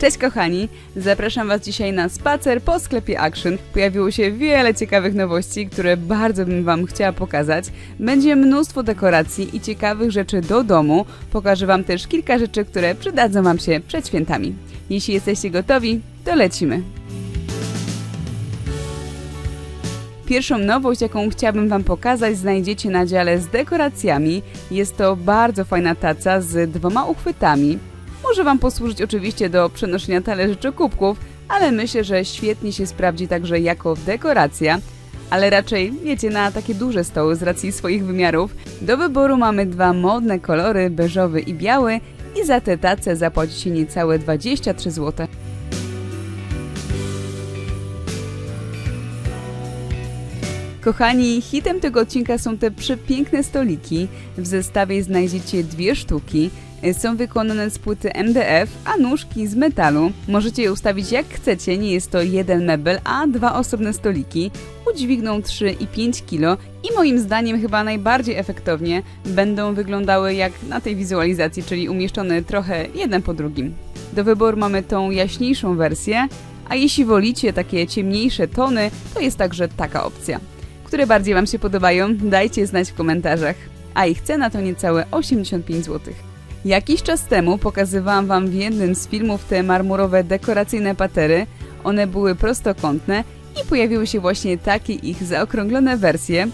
Cześć kochani, zapraszam Was dzisiaj na spacer po sklepie Action. Pojawiło się wiele ciekawych nowości, które bardzo bym Wam chciała pokazać. Będzie mnóstwo dekoracji i ciekawych rzeczy do domu. Pokażę Wam też kilka rzeczy, które przydadzą Wam się przed świętami. Jeśli jesteście gotowi, to lecimy. Pierwszą nowość, jaką chciałabym Wam pokazać, znajdziecie na dziale z dekoracjami. Jest to bardzo fajna taca z dwoma uchwytami. Może Wam posłużyć oczywiście do przenoszenia talerzy czy kubków, ale myślę, że świetnie się sprawdzi także jako dekoracja. Ale raczej, wiecie, na takie duże stoły z racji swoich wymiarów. Do wyboru mamy dwa modne kolory, beżowy i biały i za tę tacę zapłacicie niecałe 23 zł. Kochani, hitem tego odcinka są te przepiękne stoliki. W zestawie znajdziecie dwie sztuki. Są wykonane z płyty MDF, a nóżki z metalu. Możecie je ustawić jak chcecie, nie jest to jeden mebel, a dwa osobne stoliki. Udźwigną 3 i 5 kg i moim zdaniem chyba najbardziej efektownie będą wyglądały jak na tej wizualizacji, czyli umieszczone trochę jeden po drugim. Do wyboru mamy tą jaśniejszą wersję, a jeśli wolicie takie ciemniejsze tony, to jest także taka opcja. Które bardziej Wam się podobają, dajcie znać w komentarzach. A ich cena to niecałe 85 zł. Jakiś czas temu pokazywałam Wam w jednym z filmów te marmurowe dekoracyjne patery. One były prostokątne i pojawiły się właśnie takie ich zaokrąglone wersje.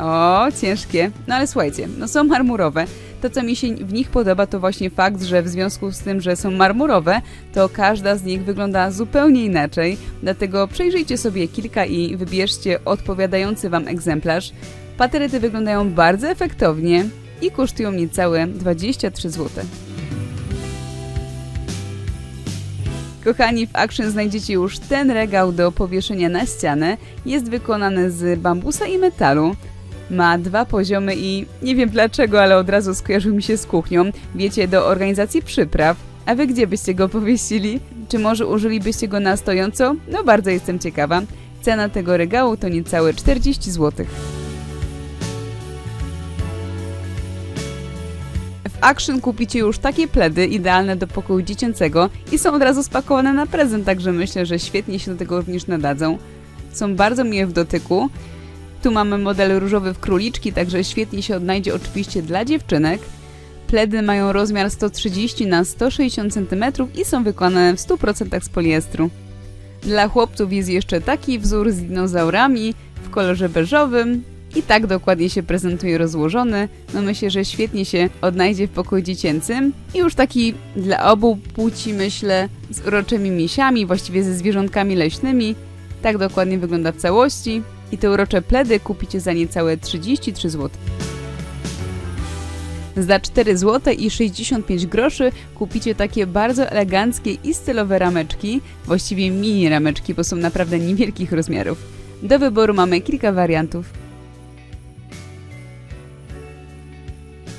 O, ciężkie. No ale słuchajcie, no są marmurowe. To, co mi się w nich podoba, to właśnie fakt, że w związku z tym, że są marmurowe, to każda z nich wygląda zupełnie inaczej. Dlatego przejrzyjcie sobie kilka i wybierzcie odpowiadający Wam egzemplarz. Patery te wyglądają bardzo efektownie i kosztują niecałe 23 zł. Kochani, w Action znajdziecie już ten regał do powieszenia na ścianę. Jest wykonany z bambusa i metalu. Ma dwa poziomy i nie wiem dlaczego, ale od razu skojarzył mi się z kuchnią. Wiecie, do organizacji przypraw. A wy gdzie byście go powiesili? Czy może użylibyście go na stojąco? No bardzo jestem ciekawa. Cena tego regału to niecałe 40 zł. W Action kupicie już takie pledy idealne do pokoju dziecięcego i są od razu spakowane na prezent, także myślę, że świetnie się do tego również nadadzą. Są bardzo miłe w dotyku. Tu mamy model różowy w króliczki, także świetnie się odnajdzie oczywiście dla dziewczynek. Pledy mają rozmiar 130 na 160 cm i są wykonane w 100% z poliestru. Dla chłopców jest jeszcze taki wzór z dinozaurami w kolorze beżowym. I tak dokładnie się prezentuje rozłożony. No myślę, że świetnie się odnajdzie w pokoju dziecięcym. I już taki dla obu płci, myślę, z uroczymi misiami, właściwie ze zwierzątkami leśnymi. Tak dokładnie wygląda w całości. I te urocze pledy kupicie za niecałe 33 zł. Za 4 zł i 65 groszy kupicie takie bardzo eleganckie i stylowe rameczki, właściwie mini rameczki, bo są naprawdę niewielkich rozmiarów. Do wyboru mamy kilka wariantów.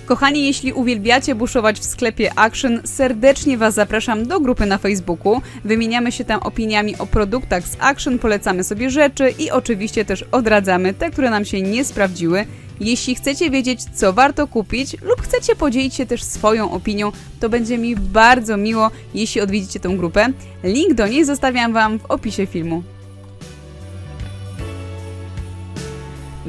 Kochani, jeśli uwielbiacie buszować w sklepie Action, serdecznie Was zapraszam do grupy na Facebooku. Wymieniamy się tam opiniami o produktach z Action, polecamy sobie rzeczy i oczywiście też odradzamy te, które nam się nie sprawdziły. Jeśli chcecie wiedzieć, co warto kupić lub chcecie podzielić się też swoją opinią, to będzie mi bardzo miło, jeśli odwiedzicie tę grupę. Link do niej zostawiam Wam w opisie filmu.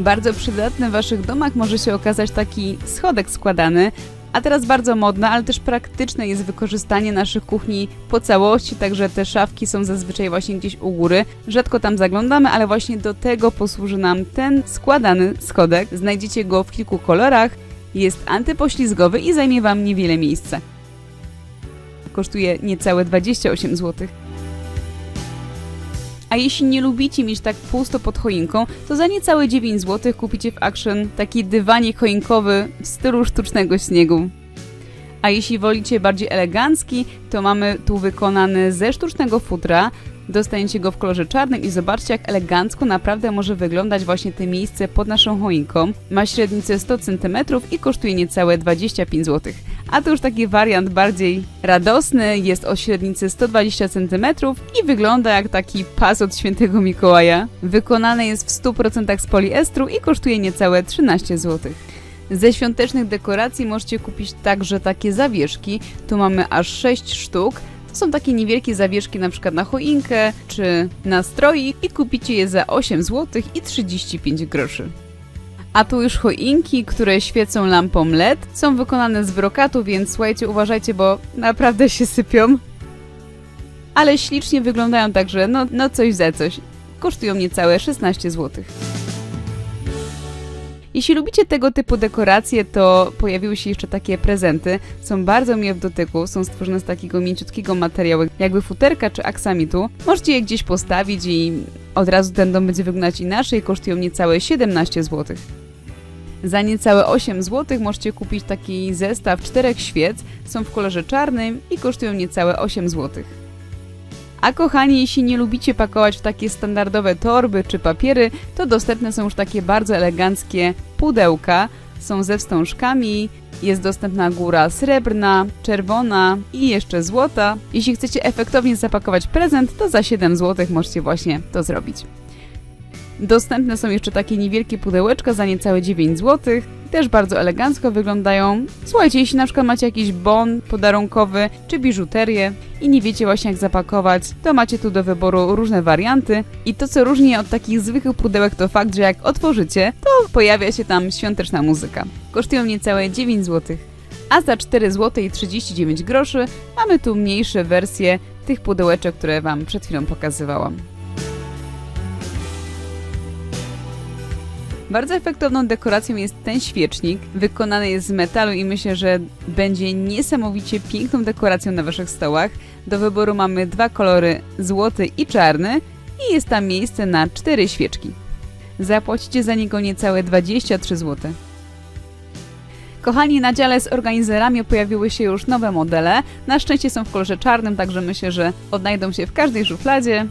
Bardzo przydatny w Waszych domach może się okazać taki schodek składany, a teraz bardzo modne, ale też praktyczne jest wykorzystanie naszych kuchni po całości, także te szafki są zazwyczaj właśnie gdzieś u góry. Rzadko tam zaglądamy, ale właśnie do tego posłuży nam ten składany schodek. Znajdziecie go w kilku kolorach, jest antypoślizgowy i zajmie Wam niewiele miejsca. Kosztuje niecałe 28 zł. A jeśli nie lubicie mieć tak pusto pod choinką, to za niecałe 9 zł kupicie w Action taki dywanik choinkowy w stylu sztucznego śniegu. A jeśli wolicie bardziej elegancki, to mamy tu wykonany ze sztucznego futra. Dostaniecie go w kolorze czarnym i zobaczcie jak elegancko naprawdę może wyglądać właśnie to miejsce pod naszą choinką. Ma średnicę 100 cm i kosztuje niecałe 25 zł. A to już taki wariant bardziej radosny, jest o średnicy 120 cm i wygląda jak taki pas od świętego Mikołaja. Wykonany jest w 100% z poliestru i kosztuje niecałe 13 zł. Ze świątecznych dekoracji możecie kupić także takie zawieszki. Tu mamy aż 6 sztuk. Są takie niewielkie zawieszki na przykład na choinkę czy na stroik i kupicie je za 8 zł i 35 groszy. A tu już choinki, które świecą lampą LED, są wykonane z brokatu, więc słuchajcie, uważajcie, bo naprawdę się sypią. Ale ślicznie wyglądają także, no, no coś za coś. Kosztują niecałe 16 zł. Jeśli lubicie tego typu dekoracje, to pojawiły się jeszcze takie prezenty. Są bardzo miłe w dotyku, są stworzone z takiego mięciutkiego materiału, jakby futerka czy aksamitu. Możecie je gdzieś postawić i od razu ten dom będzie wyglądać inaczej. Kosztują niecałe 17 zł. Za niecałe 8 zł możecie kupić taki zestaw czterech świec. Są w kolorze czarnym i kosztują niecałe 8 zł. A kochani, jeśli nie lubicie pakować w takie standardowe torby czy papiery, to dostępne są już takie bardzo eleganckie pudełka. Są ze wstążkami, jest dostępna góra srebrna, czerwona i jeszcze złota. Jeśli chcecie efektownie zapakować prezent, to za 7 zł możecie właśnie to zrobić. Dostępne są jeszcze takie niewielkie pudełeczka za niecałe 9 zł. Też bardzo elegancko wyglądają. Słuchajcie, jeśli na przykład macie jakiś bon podarunkowy czy biżuterię i nie wiecie właśnie jak zapakować, to macie tu do wyboru różne warianty. I to co różni od takich zwykłych pudełek to fakt, że jak otworzycie, to pojawia się tam świąteczna muzyka. Kosztują niecałe 9 zł. A za 4 zł i 39 groszy mamy tu mniejsze wersje tych pudełeczek, które Wam przed chwilą pokazywałam. Bardzo efektowną dekoracją jest ten świecznik. Wykonany jest z metalu i myślę, że będzie niesamowicie piękną dekoracją na waszych stołach. Do wyboru mamy dwa kolory, złoty i czarny i jest tam miejsce na cztery świeczki. Zapłacicie za niego niecałe 23 zł. Kochani, na dziale z organizerami pojawiły się już nowe modele. Na szczęście są w kolorze czarnym, także myślę, że odnajdą się w każdej szufladzie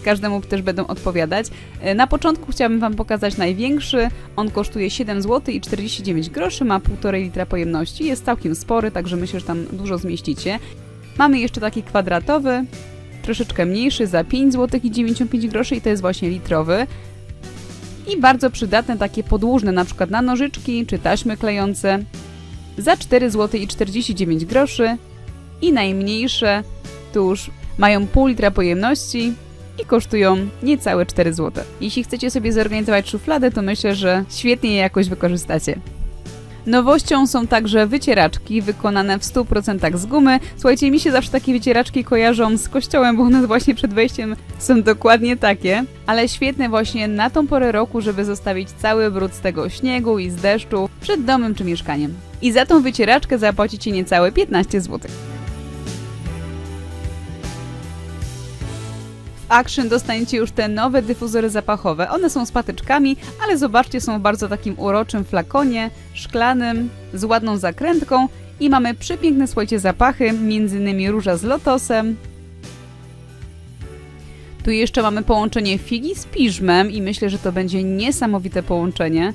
każdemu też będą odpowiadać. E, Na początku chciałabym Wam pokazać największy. On kosztuje 7 zł i 49 groszy, ma 1,5 litra pojemności, jest całkiem spory, także myślę, że tam dużo zmieścicie. Mamy jeszcze taki kwadratowy, troszeczkę mniejszy, za 5 zł i 95 groszy i to jest właśnie litrowy. I bardzo przydatne takie podłużne, na przykład na nożyczki czy taśmy klejące. Za 4 zł i 49 groszy. I najmniejsze, tu już mają pół litra pojemności, i kosztują niecałe 4 zł. Jeśli chcecie sobie zorganizować szufladę, to myślę, że świetnie je jakoś wykorzystacie. Nowością są także wycieraczki wykonane w 100% z gumy. Słuchajcie, mi się zawsze takie wycieraczki kojarzą z kościołem, bo one właśnie przed wejściem są dokładnie takie, ale świetne właśnie na tą porę roku, żeby zostawić cały brud z tego śniegu i z deszczu przed domem czy mieszkaniem. I za tą wycieraczkę zapłacicie niecałe 15 zł. Action dostaniecie już te nowe dyfuzory zapachowe. One są z patyczkami, ale zobaczcie, są w bardzo takim uroczym flakonie, szklanym, z ładną zakrętką i mamy przepiękne, słuchajcie, zapachy, m.in. róża z lotosem. Tu jeszcze mamy połączenie figi z piżmem i myślę, że to będzie niesamowite połączenie.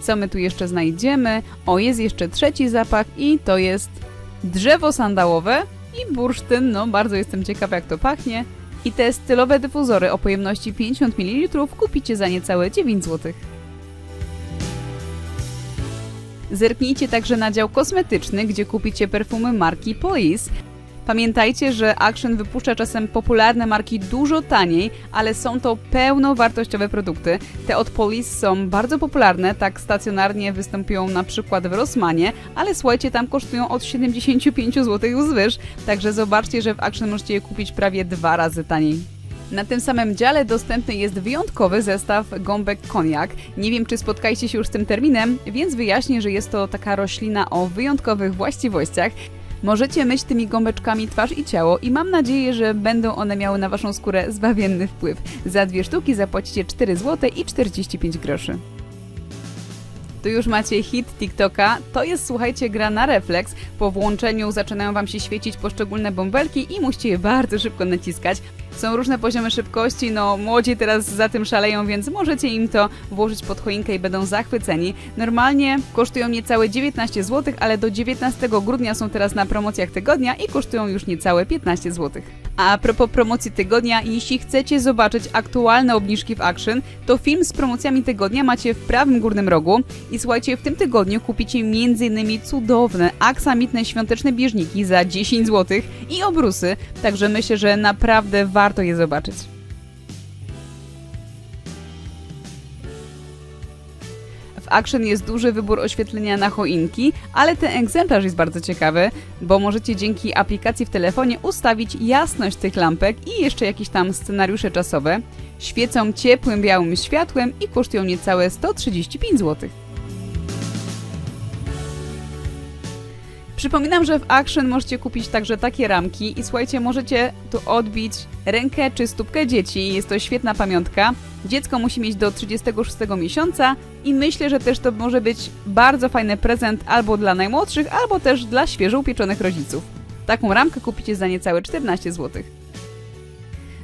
Co my tu jeszcze znajdziemy? O, jest jeszcze trzeci zapach i to jest drzewo sandałowe i bursztyn, no bardzo jestem ciekawa jak to pachnie. I te stylowe dyfuzory o pojemności 50 ml kupicie za niecałe 9 zł. Zerknijcie także na dział kosmetyczny, gdzie kupicie perfumy marki Police. Pamiętajcie, że Action wypuszcza czasem popularne marki dużo taniej, ale są to pełnowartościowe produkty. Te od Police są bardzo popularne, tak stacjonarnie występują na przykład w Rossmanie, ale słuchajcie, tam kosztują od 75 zł wzwyż, także zobaczcie, że w Action możecie je kupić prawie dwa razy taniej. Na tym samym dziale dostępny jest wyjątkowy zestaw gąbek koniak. Nie wiem, czy spotkaliście się już z tym terminem, więc wyjaśnię, że jest to taka roślina o wyjątkowych właściwościach. Możecie myć tymi gąbeczkami twarz i ciało i mam nadzieję, że będą one miały na waszą skórę zbawienny wpływ. Za dwie sztuki zapłacicie 4 zł i 45 groszy. Tu już macie hit TikToka. To jest, słuchajcie, gra na refleks. Po włączeniu zaczynają wam się świecić poszczególne bąbelki i musicie je bardzo szybko naciskać. Są różne poziomy szybkości, no młodzi teraz za tym szaleją, więc możecie im to włożyć pod choinkę i będą zachwyceni. Normalnie kosztują niecałe 19 zł, ale do 19 grudnia są teraz na promocjach tygodnia i kosztują już niecałe 15 zł. A propos promocji tygodnia, jeśli chcecie zobaczyć aktualne obniżki w Action, to film z promocjami tygodnia macie w prawym górnym rogu. I słuchajcie, w tym tygodniu kupicie m.in. cudowne, aksamitne świąteczne bieżniki za 10 zł i obrusy, także myślę, że naprawdę warto je zobaczyć. W Action jest duży wybór oświetlenia na choinki, ale ten egzemplarz jest bardzo ciekawy, bo możecie dzięki aplikacji w telefonie ustawić jasność tych lampek i jeszcze jakieś tam scenariusze czasowe. Świecą ciepłym białym światłem i kosztują niecałe 135 zł. Przypominam, że w Action możecie kupić także takie ramki i słuchajcie, możecie tu odbić rękę czy stópkę dzieci. Jest to świetna pamiątka. Dziecko musi mieć do 36 miesiąca i myślę, że też to może być bardzo fajny prezent albo dla najmłodszych, albo też dla świeżo upieczonych rodziców. Taką ramkę kupicie za niecałe 14 zł.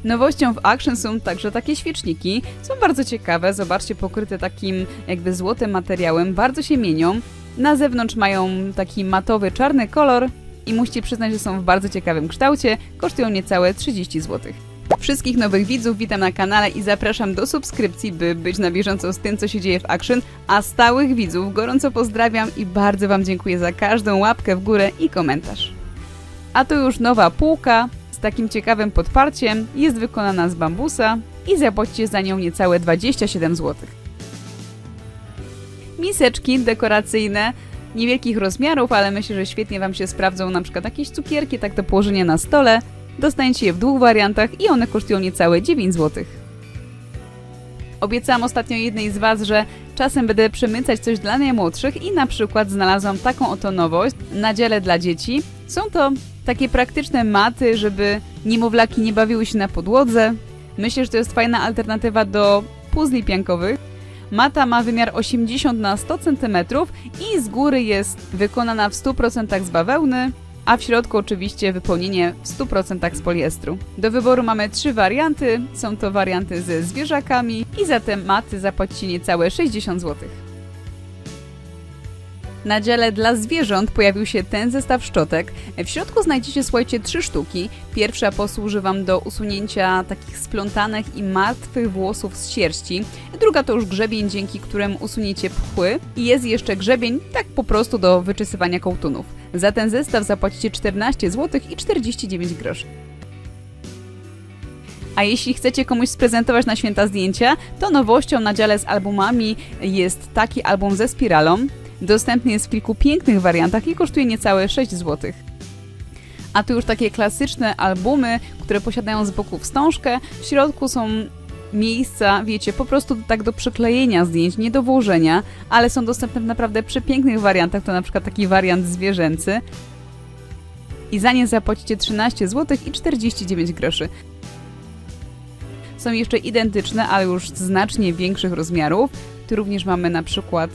Nowością w Action są także takie świeczniki. Są bardzo ciekawe, zobaczcie, pokryte takim jakby złotym materiałem, bardzo się mienią. Na zewnątrz mają taki matowy czarny kolor i musicie przyznać, że są w bardzo ciekawym kształcie, kosztują niecałe 30 zł. Wszystkich nowych widzów witam na kanale i zapraszam do subskrypcji, by być na bieżąco z tym, co się dzieje w Action, a stałych widzów gorąco pozdrawiam i bardzo Wam dziękuję za każdą łapkę w górę i komentarz. A to już nowa półka z takim ciekawym podparciem, jest wykonana z bambusa i zapłacicie za nią niecałe 27 zł. Miseczki dekoracyjne niewielkich rozmiarów, ale myślę, że świetnie Wam się sprawdzą na przykład jakieś cukierki, tak do położenia na stole. Dostaniecie je w dwóch wariantach i one kosztują niecałe 9 zł. Obiecałam ostatnio jednej z Was, że czasem będę przemycać coś dla najmłodszych i na przykład znalazłam taką oto nowość na dziale dla dzieci. Są to takie praktyczne maty, żeby niemowlaki nie bawiły się na podłodze. Myślę, że to jest fajna alternatywa do puzli piankowych. Mata ma wymiar 80 na 100 cm i z góry jest wykonana w 100% z bawełny, a w środku oczywiście wypełnienie w 100% z poliestru. Do wyboru mamy trzy warianty. Są to warianty ze zwierzakami i za te maty zapłacicie niecałe 60 zł. Na dziale dla zwierząt pojawił się ten zestaw szczotek. W środku znajdziecie, słuchajcie, trzy sztuki. Pierwsza posłuży Wam do usunięcia takich splątanych i martwych włosów z sierści. Druga to już grzebień, dzięki któremu usuniecie pchły. I jest jeszcze grzebień, tak po prostu do wyczesywania kołtunów. Za ten zestaw zapłacicie 14 zł i 49 groszy. A jeśli chcecie komuś sprezentować na święta zdjęcia, to nowością na dziale z albumami jest taki album ze spiralą. Dostępny jest w kilku pięknych wariantach i kosztuje niecałe 6 zł. A tu już takie klasyczne albumy, które posiadają z boku wstążkę. W środku są miejsca, wiecie, po prostu tak do przyklejenia zdjęć, nie do włożenia, ale są dostępne w naprawdę przepięknych wariantach. To na przykład taki wariant zwierzęcy. I za nie zapłacicie 13 zł i 49 groszy. Są jeszcze identyczne, ale już znacznie większych rozmiarów. Tu również mamy na przykład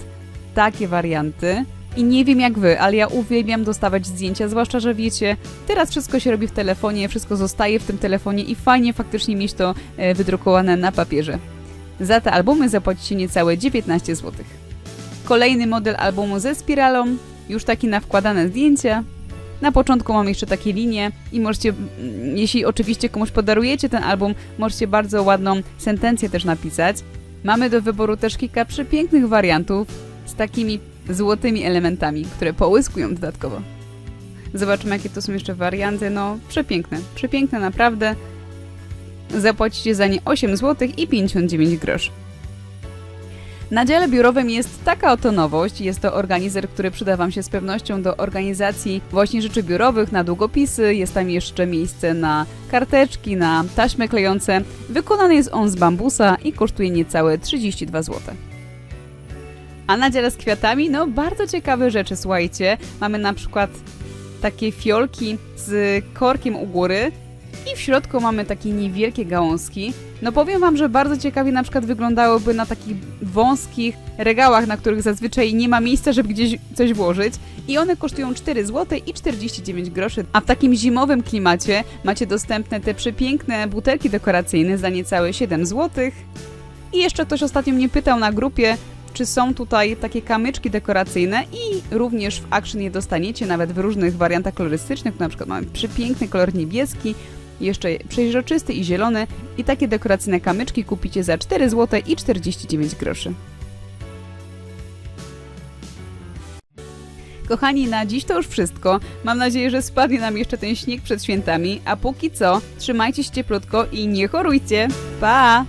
takie warianty. I nie wiem jak wy, ale ja uwielbiam dostawać zdjęcia, zwłaszcza, że wiecie, teraz wszystko się robi w telefonie, wszystko zostaje w tym telefonie i fajnie faktycznie mieć to e, wydrukowane na papierze. Za te albumy zapłacicie niecałe 19 zł. Kolejny model albumu ze spiralą, już taki na wkładane zdjęcia. Na początku mam jeszcze takie linie i możecie, jeśli oczywiście komuś podarujecie ten album, możecie bardzo ładną sentencję też napisać. Mamy do wyboru też kilka przepięknych wariantów z takimi złotymi elementami, które połyskują dodatkowo. Zobaczymy, jakie to są jeszcze warianty. No, przepiękne. Przepiękne naprawdę. Zapłacicie za nie 8 zł i 59 groszy. Na dziale biurowym jest taka oto nowość. Jest to organizer, który przyda Wam się z pewnością do organizacji właśnie rzeczy biurowych, na długopisy. Jest tam jeszcze miejsce na karteczki, na taśmy klejące. Wykonany jest on z bambusa i kosztuje niecałe 32 zł. A na dziale z kwiatami, no bardzo ciekawe rzeczy, słuchajcie. Mamy na przykład takie fiolki z korkiem u góry. I w środku mamy takie niewielkie gałązki. No powiem wam, że bardzo ciekawie na przykład wyglądałyby na takich wąskich regałach, na których zazwyczaj nie ma miejsca, żeby gdzieś coś włożyć. I one kosztują 4 zł i 49 groszy. A w takim zimowym klimacie macie dostępne te przepiękne butelki dekoracyjne za niecałe 7 zł. I jeszcze ktoś ostatnio mnie pytał na grupie, czy są tutaj takie kamyczki dekoracyjne i również w Action je dostaniecie, nawet w różnych wariantach kolorystycznych, na przykład mamy przepiękny kolor niebieski, jeszcze przeźroczysty i zielony i takie dekoracyjne kamyczki kupicie za 4 zł i 49 groszy. Kochani, na dziś to już wszystko. Mam nadzieję, że spadnie nam jeszcze ten śnieg przed świętami, a póki co trzymajcie się cieplutko i nie chorujcie. Pa!